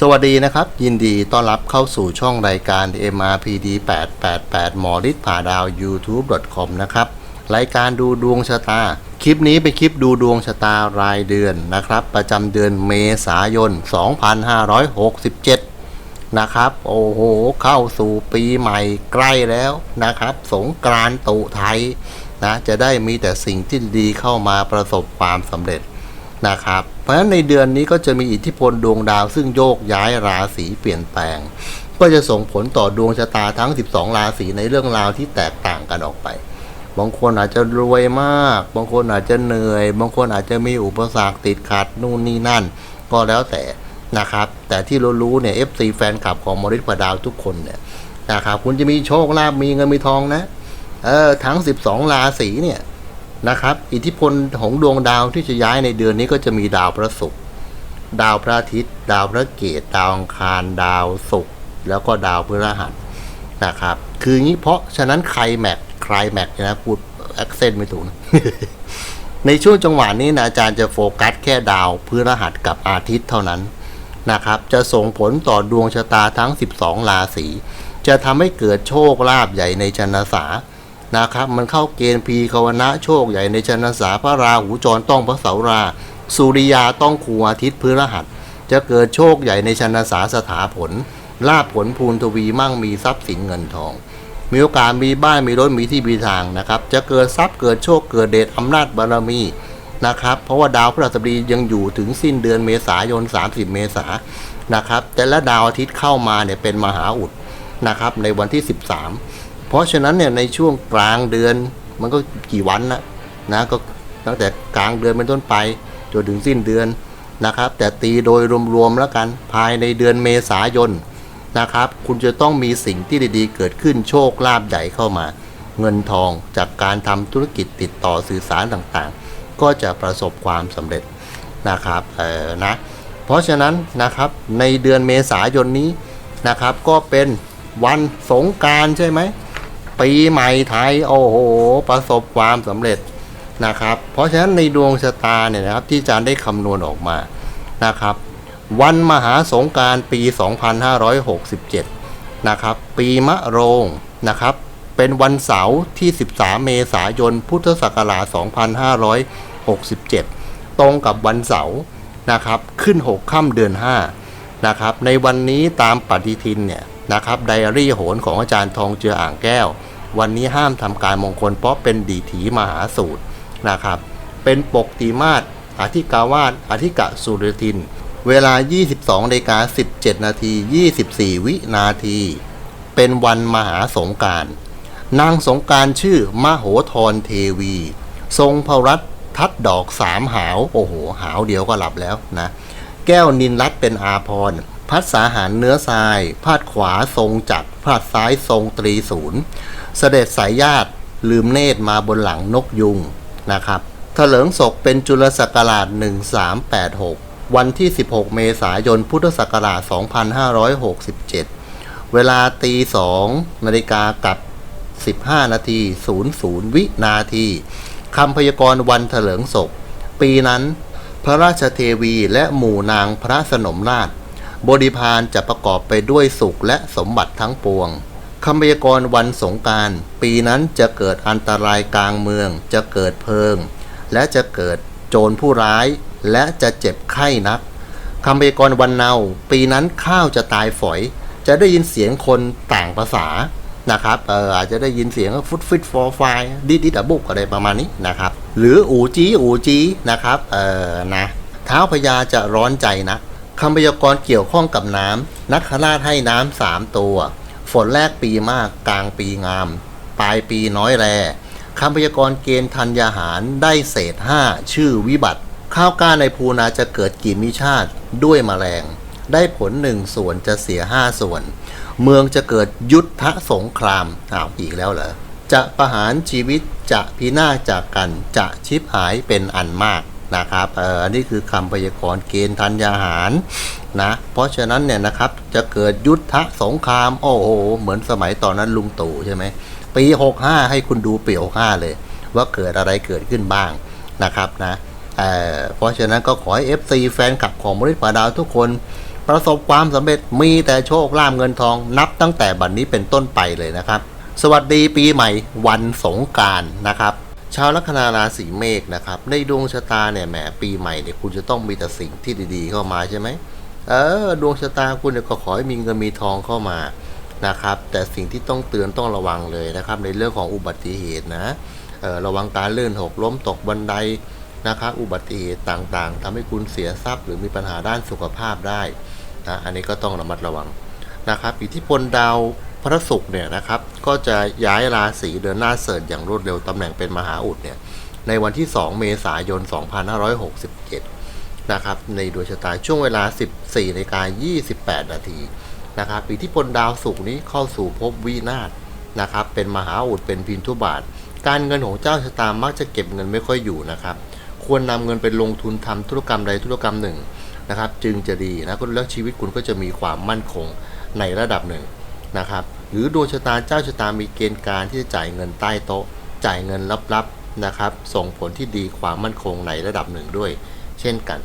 สวัสดีนะครับ ยินดีต้อนรับเข้าสู่ช่องรายการ MRPD 888 หมอฤทธิ์ผ่าดาว YouTube.com นะครับ รายการดูดวงชะตา คลิปนี้เป็นคลิปดูดวงชะตารายเดือนนะครับ ประจำเดือนเมษายน 2567 นะครับ โอ้โห เข้าสู่ปีใหม่ใกล้แล้วนะครับ สงกรานต์ตุไทยนะ จะได้มีแต่สิ่งที่ดีเข้ามาประสบความสำเร็จนะครับ เพราะฉะนั้นในเดือนนี้ก็จะมีอิทธิพลดวงดาว ซึ่งโยกย้ายราศีเปลี่ยนแปลง ก็จะส่งผลต่อดวงชะตาทั้ง 12 ราศีในเรื่องราวที่แตกต่างกันออกไป บางคนอาจจะรวยมาก บางคนอาจจะเหนื่อย บางคนอาจจะมีอุปสรรคติดขัดนู่นนี่นั่น ก็แล้วแต่นะครับ แต่ที่รู้ๆเนี่ย FC แฟนคลับของมริพดาวทุกคนเนี่ยนะครับคุณจะมีโชคลาภมีเงินมีทองนะเออทั้ง 12 ราศีเนี่ย นะครับ อิทธิพลของดวงดาวที่จะย้ายในเดือนนี้ก็จะมีดาวพระศุกร์ดาวพระอาทิตย์ ดาวพระเกตดาวอังคาร ดาวศุกร์แล้วก็ดาวพฤหัสนะครับ คืองี้เพราะฉะนั้นใครแม็กใครแม็กนะพูดแอคเซนต์ไม่ถูกนะในช่วงจังหวะนี้นะอาจารย์จะโฟกัสแค่ดาวพฤหัสกับอาทิตย์เท่านั้นนะครับ จะส่งผลต่อดวงชะตาทั้ง 12 ราศีจะทำให้เกิดโชคลาภใหญ่ในชนสา นะครับ มันเข้าเกณฑ์พีคาวนะโชคใหญ่ในชนสาพระราหูจรต้องพระเสารา สุริยาต้องคูอาทิตย์พฤหัส จะเกิดโชคใหญ่ในชนสาสถาผลลาภผลภูนทวีมั่งมีทรัพย์สินเงินทอง มีโอกาสมีบ้านมีรถมีที่มีทางนะครับ จะเกิดทรัพย์เกิดโชคเกิดเดชอำนาจบารมีนะครับเพราะว่าดาวพฤหัสบดียังอยู่ถึงสิ้นเดือนเมษายน 30 เมษายนนะครับแต่ละดาวอาทิตย์เข้ามาเนี่ยเป็นมหาอุดนะครับในวันที่ 13 เพราะฉะนั้นเนี่ยในช่วงกลางเดือนมันก็กี่วันนะนะก็ตั้งแต่กลางเดือนเป็นต้นไปจนถึงสิ้นเดือนนะครับ แต่ตีโดยรวมๆแล้วกันภายในเดือนเมษายนนะครับ คุณจะต้องมีสิ่งที่ดีๆ เกิดขึ้นโชคลาภใหญ่เข้ามา เงินทองจากการทำธุรกิจติดต่อสื่อสารต่างๆ ก็จะประสบความสำเร็จนะครับเออนะเพราะฉะนั้นนะครับในเดือนเมษายนนี้นะครับ ก็เป็นวันสงการใช่ไหม ปีใหม่ไทยโอ้โห ประสบความสำเร็จนะครับ เพราะฉะนั้นในดวงชะตาเนี่ยนะครับที่อาจารย์ได้คำนวณออกมานะครับ วันมหาสงการปี 2567 นะครับปีมะโรงนะครับเป็นวันเสาร์ที่ 13 เมษายน พุทธศักราช 2567 ตรงกับวันเสาร์นะครับ ขึ้น 6 ค่ำเดือน 5 นะครับ ในวันนี้ตามปฏิทินเนี่ยนะครับ ไดอารี่โหนของอาจารย์ทองเจืออ่างแก้ว วันนี้ห้ามทำการมงคล เพราะเป็นดีถีมหาสูตรนะครับ เป็นปกติมาศอธิกาวาสอธิกะสุรทิน เวลา 22นาฬิกา17 นาที 24 วินาที เป็นวันมหาสงการนางสงการชื่อมโหธรเทวี ทรงพระรัตทัดดอกสามหาว โอ้โห หาวเดียวก็หลับแล้วนะ แก้วนินรัตเป็นอาพรพัดสาหารเนื้อทราย พาดขวาทรงจักรพาดซ้ายทรงตรีศูนย์ เสด็จสายญาติลืมเนตรมาบนหลังนกยุงนะครับเถลิงศกเป็นจุลศักราช 1386 วันที่ 16 เมษายน พุทธศักราช 2567 เวลาตี2นาฬิกากับ 15 นาที00 วินาทีคำพยากรณ์วันเถลิงศก ปีนั้น พระราชเทวีและหมู่นางพระสนมราช บริพารจะประกอบไปด้วยสุขและสมบัติทั้งปวง คำพยากรณ์วันสงการ ปีนั้นจะเกิดอันตรายกลางเมือง จะเกิดเพลิง และจะเกิดโจรผู้ร้าย และจะเจ็บไข้นักคำพยากรณ์วันเนาปีนั้นข้าวจะตายฝอย จะได้ยินเสียงคนต่างภาษานะครับเอออาจจะได้ยินเสียงฟุตฟิตฟอร์ไฟดิดิดบุกอะไรประมาณนี้นะครับ หรืออูจีอูจีนะครับเออนะเท้าพญาจะร้อนใจนะคำพยากรณ์เกี่ยวข้องกับน้ำนักขราชให้น้ำสามตัว ฝนแรกปีมากกลางปีงาม ปลายปีน้อยแรคำพยากรณ์เกณฑ์ธัญญาหารได้เศษห้าชื่อวิบัติ ข้าวกล้าในภูนาจะเกิดกิมิชาติด้วยแมลง ได้ผลหนึ่งส่วนจะเสียห้าส่วน เมืองจะเกิดยุทธสงครามอ้าวอีกแล้วเหรอจะประหารชีวิตจะพินาศจากกันจะชิบหายเป็นอันมากนะครับเอออันนี้คือคำพยากรณ์เกณฑ์ธัญญาหาร นะเพราะฉะนั้นเนี่ยนะครับจะเกิดยุทธสงคราม โอ้โห เหมือนสมัยตอนนั้นลุงตู่ใช่ไหมปี 65 ให้คุณดูปี 65 เลย ว่าเกิดอะไรเกิดขึ้นบ้างนะครับนะเเพราะฉะนั้นก็ขอให้ FC แฟนคลับของบริษัทปาดาวทุกคนประสบความสำเร็จมีแต่โชคลาภเงินทองนับตั้งแต่บัดนนี้เป็นต้นไปเลยนะครับ สวัสดีปีใหม่วันสงการนะครับชาวลัคนาราศีเมษนะครับในดวงชะตาเนี่ยแหมปีใหม่เนี่ยคุณจะต้องมีแต่สิ่งที่ดีๆเข้ามาใช่ไหม เออดวงชะตาคุณเนี่ยก็ขอให้มีเงินมีทองเข้ามานะครับ แต่สิ่งที่ต้องเตือนต้องระวังเลยนะครับ ในเรื่องของอุบัติเหตุนะเออระวังการลื่นหกล้มตกบันไดนะครับอุบัติเหตุต่างๆทำให้คุณเสียทรัพย์ หรือมีปัญหาด้านสุขภาพได้นะอันนี้ก็ต้องระมัดระวังนะครับอิทธิพลดาวพระศุกร์เนี่ยนะครับก็จะย้ายราศีเดินหน้าเสริฐอย่างรวดเร็วตำแหน่งเป็นมหาอุดเนี่ยในวันที่ 2 เมษายน 2567 นะครับในดวงชะตาช่วงเวลา 14นาฬิกา28 นาทีนะครับอิทธิพลดาวศุกร์นี้เข้าสู่ภพวินาศนะครับเป็นมหาอุดเป็นพินทุบาท การเงินของเจ้าชะตามักจะเก็บเงินไม่ค่อยอยู่นะครับควรนำเงินไปลงทุนทำธุรกรรมใดธุรกรรมหนึ่งนะครับจึงจะดีนะก็แล้วชีวิตคุณก็จะมีความมั่นคงในระดับหนึ่งนะครับหรือดวงชะตาเจ้าชะตามีเกณฑ์การที่จะจ่ายเงินใต้โต๊ะ จ่ายเงินลับๆนะครับส่งผลที่ดีความมั่นคงในระดับหนึ่งด้วย เช่นกัน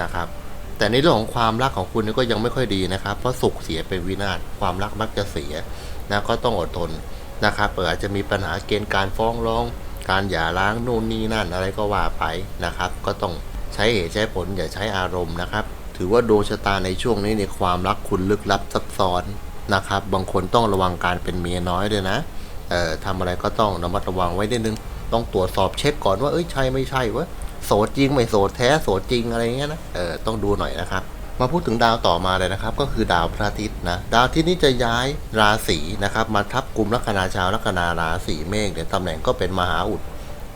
นะครับ แต่ในเรื่องของความรักของคุณก็ยังไม่ค่อยดีนะครับ เพราะสุขเสียเป็นวินาศความรักมักจะเสียนะก็ต้องอดทนนะครับเอออาจจะมีปัญหาเกณฑ์การฟ้องร้อง การหย่าร้างนู่นนี่นั่นอะไรก็ว่าไปนะครับ ก็ต้องใช้เหตุใช้ผลอย่าใช้อารมณ์นะครับ ถือว่าดวงชะตาในช่วงนี้ในความรักคุณลึกลับซับซ้อนนะครับ บางคนต้องระวังการเป็นเมียน้อยด้วยนะเอ่อทำอะไรก็ต้องระมัดระวังไว้นิดนึง ต้องตรวจสอบเช็คก่อนว่าเอ้ยใช่ไม่ใช่วะ โสดจริงไม่โสดแท้โสดจริงอะไรเงี้ยนะเออต้องดูหน่อยนะครับ มาพูดถึงดาวต่อมาเลยนะครับ ก็คือดาวพระอาทิตย์นะดาวที่นี้จะย้ายราศีนะครับ มาทับกลุ่มลัคนาชาวลัคนาราศีเมษเนี่ยตำแหน่งก็เป็นมหาอุด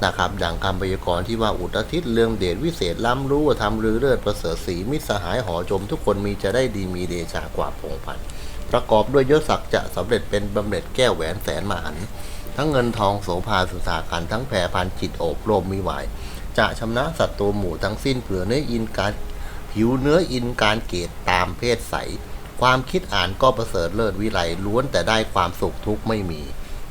นะครับดังคำพยากรณ์ที่ว่าอุตรทิศเรื่องเดชวิเศษล้ำรู้ว่าทำรือเลิศประเสริฐศรีมิตรสหายหอจม ทุกคนมีจะได้ดีมีเดชากว่าพงพันประกอบด้วยยศศักดิ์จะสำเร็จเป็นบำเหน็จแก้วแหวนแสนมหัน ทั้งเงินทองโสภาสุสากันทั้งแผ่พันจิตโอบรมมีไหว จะชำนะสัตว์ตัวหมู่ทั้งสิ้นเปลือเนื้ออินการผิวเนื้ออินการเกตตามเพศใส ความคิดอ่านก็ประเสริฐเลิศวิไลล้วนแต่ได้ความสุขทุกข์ไม่มี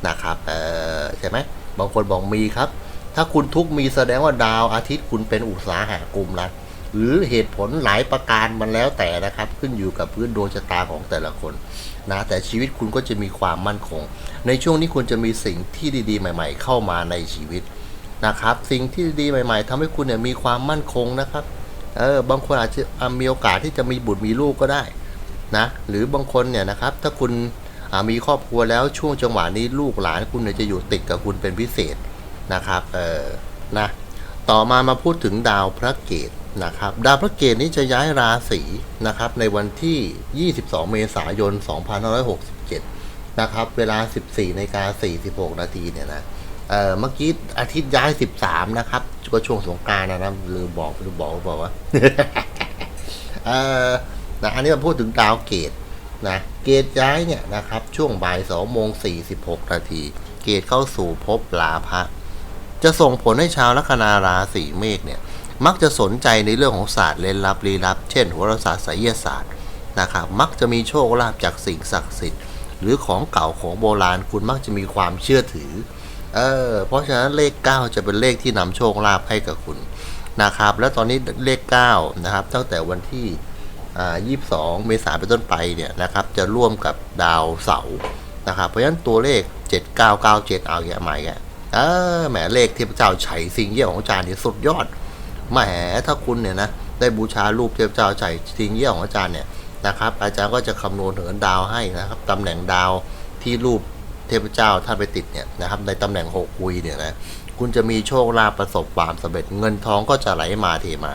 นะครับเออใช่ไหมบางคนบอกมีครับ ถ้าคุณทุกข์มีแสดงว่าดาวอาทิตย์คุณเป็นอุตสาหะกลุ่มละหรือเหตุผลหลายประการมันแล้วแต่นะครับ ขึ้นอยู่กับพื้นดวงชะตาของแต่ละคนนะแต่ชีวิตคุณก็จะมีความมั่นคง ในช่วงนี้คุณจะมีสิ่งที่ดีๆ ใหม่ ๆ เข้ามาในชีวิต นะครับ สิ่งที่ดีใหม่ๆทำให้คุณเนี่ยมีความมั่นคงนะครับ เออบางคนอาจจะมีโอกาสที่จะมีบุตรมีลูกก็ได้นะหรือบางคนเนี่ยนะครับ ถ้าคุณมีครอบครัวแล้วช่วงจังหวะนี้ลูกหลานคุณเนี่ยจะอยู่ติดกับคุณเป็นพิเศษนะครับเออนะต่อมามาพูดถึงดาวพระเกตนะครับ ดาวพระเกตนี้จะย้ายราศีนะครับ ในวันที่ 22 เมษายน 2567 นะครับ เวลา 14นาฬิกา46 นาทีเนี่ยนะ เออเมื่อกี้อาทิตย์ย้าย13นะครับก็ช่วงสงการนะนะลืมบอกลืมบอกบอกว่าเออนะอันนี้มาพูดถึงดาวเกตนะเกตย้ายเนี่ยนะครับ ช่วงบ่าย2โมง46นาที เกตเข้าสู่ภพลาภะจะส่งผลให้ชาวลัคนาราศีเมษเนี่ย มักจะสนใจในเรื่องของศาสตร์เล่นลับลี้ลับ เช่นโหราศาสตร์ไสยศาสตร์นะครับมักจะมีโชคลาภจากสิ่งศักดิ์สิทธิ์ หรือของเก่าของโบราณคุณมักจะมีความเชื่อถือ เออเพราะฉะนั้นเลข 9 จะเป็นเลขที่นำโชคลาภให้กับคุณนะครับ และตอนนี้เลข9นะครับตั้งแต่วันที่อ่า22เมษายนเป็นต้นไปเนี่ยนะครับจะร่วมกับดาวเสาร์นะครับ เพราะฉะนั้นตัวเลข 7997 เอาอย่างใหม่แกเออแหมเลขเทพเจ้าไฉสิงเยี่ยของอาจารย์เนี่ยสุดยอดแหมถ้าคุณเนี่ยนะได้บูชารูปเทพเจ้าไฉสิงเยี่ยของอาจารย์เนี่ยนะครับอาจารย์ก็จะคำนวณเหินดาวให้นะครับตำแหน่งดาวที่รูป เทพเจ้าท่านไปติดเนี่ยนะครับในตำแหน่งหกคุยเนี่ยนะคุณจะมีโชคลาภประสบความสำเร็จเงินทองก็จะไหลมาเทมา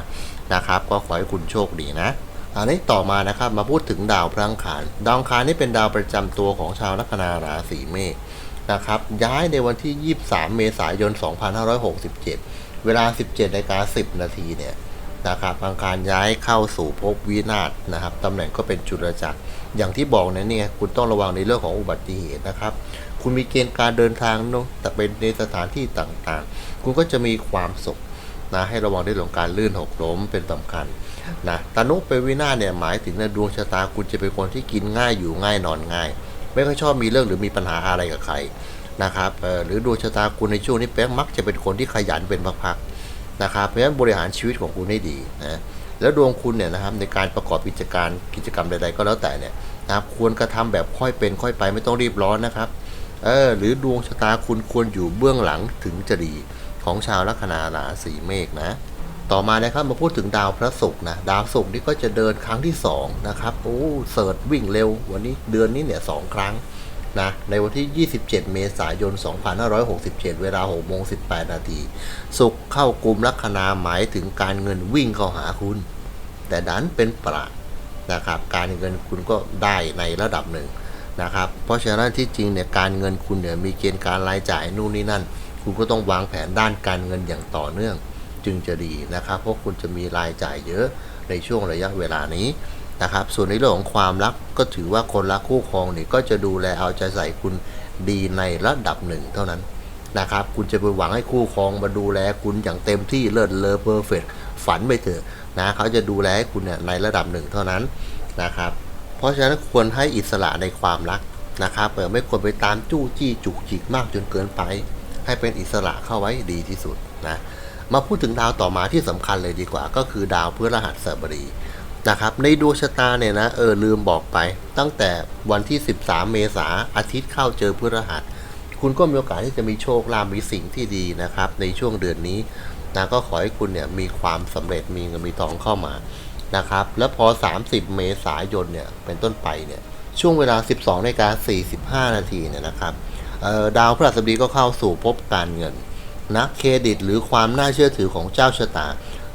นะครับ ก็ขอให้คุณโชคดีนะอันนี้ต่อมานะครับมาพูดถึงดาวพลังคารดาวอังคารนี่เป็นดาวประจำตัวของชาวลัคนาราศีเมษนะครับย้ายในวันที่ 23 เมษายน 2567 เวลา 17นาฬิกา10 นาทีเนี่ยนะครับอังคารย้ายเข้าสู่ภพวินาศนะครับตำแหน่งก็เป็นจุลจักรอย่างที่บอกนะเนี่ยคุณต้องระวังในเรื่องของอุบัติเหตุนะครับ คุณมีเกณฑ์การเดินทางเนอะแต่เป็นในสถานที่ต่างๆ คุณก็จะมีความสุขนะให้ระวังในเรื่องของการลื่นหกล้มเป็นสำคัญนะตานุเป็นวินาศเนี่ยหมายถึงในดวงชะตาคุณจะเป็นคนที่กินง่ายอยู่ง่ายนอนง่าย ไม่ค่อยชอบมีเรื่องหรือมีปัญหาอะไรกับใครนะครับเอ่อหรือดวงชะตาคุณในช่วงนี้แป๊กมักจะเป็นคนที่ขยันเป็นพักๆนะครับเพราะฉะนั้นบริหารชีวิตของคุณให้ดีนะแล้วดวงคุณเนี่ยนะครับในการประกอบกิจการกิจกรรมใดๆก็แล้วแต่เนี่ยนะครับควรกระทำแบบค่อยเป็นค่อยไปไม่ต้องรีบร้อนนะครับ เออหรือดวงชะตาคุณควรอยู่เบื้องหลังถึงจะดีของชาวลัคนาราศีเมษนะ ต่อมานะครับมาพูดถึงดาวพระศุกร์นะ ดาวศุกร์นี่ก็จะเดินครั้งที่2นะครับโอ้เสิร์ชวิ่งเร็ว วันนี้เดือนนี้เนี่ยสองครั้งนะในวันที่ 27 เมษายน 2567 เวลา6โมง18 นาทีศุกร์เข้ากลุ่มลัคนาหมายถึงการเงินวิ่งเข้าหาคุณ แต่ดันเป็นประนะครับ การเงินคุณก็ได้ในระดับหนึ่ง นะครับ เพราะฉะนั้นที่จริงเนี่ยการเงินคุณเนี่ยมีเกณฑ์การรายจ่ายนู่นนี่นั่น คุณก็ต้องวางแผนด้านการเงินอย่างต่อเนื่อง จึงจะดีนะครับ เพราะคุณจะมีรายจ่ายเยอะในช่วงระยะเวลานี้นะครับ ส่วนในเรื่องของความรักก็ถือว่าคนรักคู่ครองเนี่ยก็จะดูแลเอาใจใส่คุณดีในระดับหนึ่งเท่านั้นนะครับ คุณจะไปหวังให้คู่ครองมาดูแลคุณอย่างเต็มที่เลิศเลอเพอร์เฟกฝันไปเถอะนะเขาจะดูแลให้คุณเนี่ยในระดับหนึ่งเท่านั้นนะครับ เพราะฉะนั้นควรให้อิสระในความรักนะครับเออไม่ควรไปตามจู้จี้จุกจิกมากจนเกินไป ให้เป็นอิสระเข้าไว้ดีที่สุดนะมาพูดถึงดาวต่อมาที่สำคัญเลยดีกว่า ก็คือดาวพฤหัสบดีนะครับในดวงชะตาเนี่ยนะเออลืมบอกไป ตั้งแต่วันที่ 13 เมษาอาทิตย์เข้าเจอพฤหัส คุณก็มีโอกาสที่จะมีโชคลาภมีสิ่งที่ดีนะครับ ในช่วงเดือนนี้นะก็ขอให้คุณเนี่ยมีความสำเร็จมีเงินมีทองเข้ามา นะครับ แล้วพอ 30 เมษายนเนี่ยเป็นต้นไปเนี่ยช่วงเวลา 12นาฬิกา45 นาทีเนี่ยนะครับดาวพฤหัสบดีก็เข้าสู่ภพการเงินนะเครดิตหรือความน่าเชื่อถือของเจ้าชะตา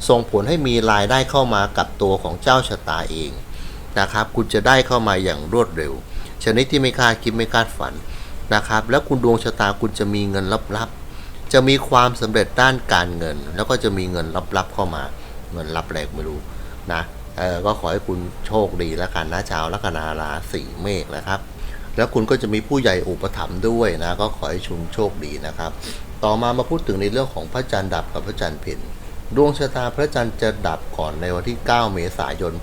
ส่งผลให้มีรายได้เข้ามากับตัวของเจ้าชะตาเองนะครับคุณจะได้เข้ามาอย่างรวดเร็ว ชนิดที่ไม่คาดคิดไม่คาดฝันนะครับ แล้วคุณดวงชะตาคุณจะมีเงินลับๆ จะมีความสำเร็จด้านการเงิน แล้วก็จะมีเงินลับๆเข้ามา เงินลับแรกไม่รู้ นะเออก็ขอให้คุณโชคดีแล้วกันนะชาวลัคนาราศีเมษนะครับ แล้วคุณก็จะมีผู้ใหญ่อุปถัมภ์ด้วยนะก็ขอให้ชุนโชคดีนะครับ ต่อมามาพูดถึงในเรื่องของพระจันทร์ดับกับพระจันทร์เพ็ญดวงชะตาพระจันทร์จะดับก่อนในวันที่ 9 เมษายน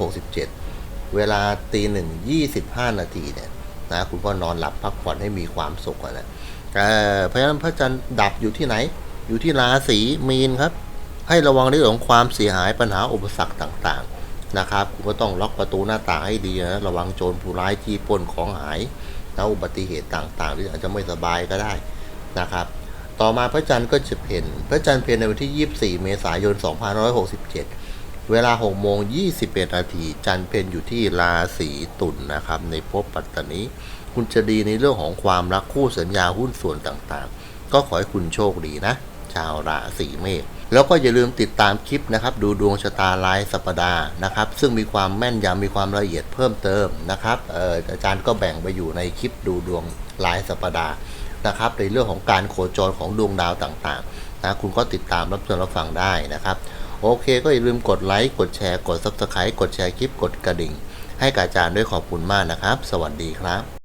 2567 เวลาตีหนึ่ง25 นาทีเนี่ยนะคุณก็นอนหลับพักผ่อนให้มีความสุขอนะเพราะฉะนั้นพระจันทร์ดับอยู่ที่ไหน อยู่ที่ราศีมีนครับ ให้ระวังเรื่องของความเสียหายปัญหาอุปสรรคต่างๆนะครับคุณก็ต้องล็อกประตูหน้าต่างให้ดีนะระวังโจรผู้ร้ายจี้ปล้นของหายแล้วอุบัติเหตุต่างๆ หรืออาจจะไม่สบายก็ได้นะครับ ต่อมาพระจันทร์ก็จะเพ็ญพระจันทร์เพ็ญในวันที่ 24 เมษายน 2567 เวลา6โมง21นาทีจันทร์เพ็ญอยู่ที่ราศีตุลนนะครับในภพปัตตานีคุณจะดีในเรื่องของความรักคู่สัญญาหุ้นส่วนต่างๆ ก็ขอให้คุณโชคดีนะ ชาวราศีเมษ แล้วก็อย่าลืมติดตามคลิปนะครับ ดูดวงชะตารายสัปดาห์นะครับ ซึ่งมีความแม่นยำมีความละเอียดเพิ่มเติมนะครับอออาจารย์ก็แบ่งไปอยู่ในคลิปดูดวงรายสัปดาห์นะครับในเรื่องของการโคจรของดวงดาวต่างๆนะคุณก็ติดตามรับชมรับฟังได้นะครับ โอเค ก็อย่าลืมกดไลค์กดแชร์กด Subscribe กดแชร์คลิปกดกระดิ่ง ให้กับอาจารย์ด้วยขอบคุณมากนะครับ สวัสดีครับ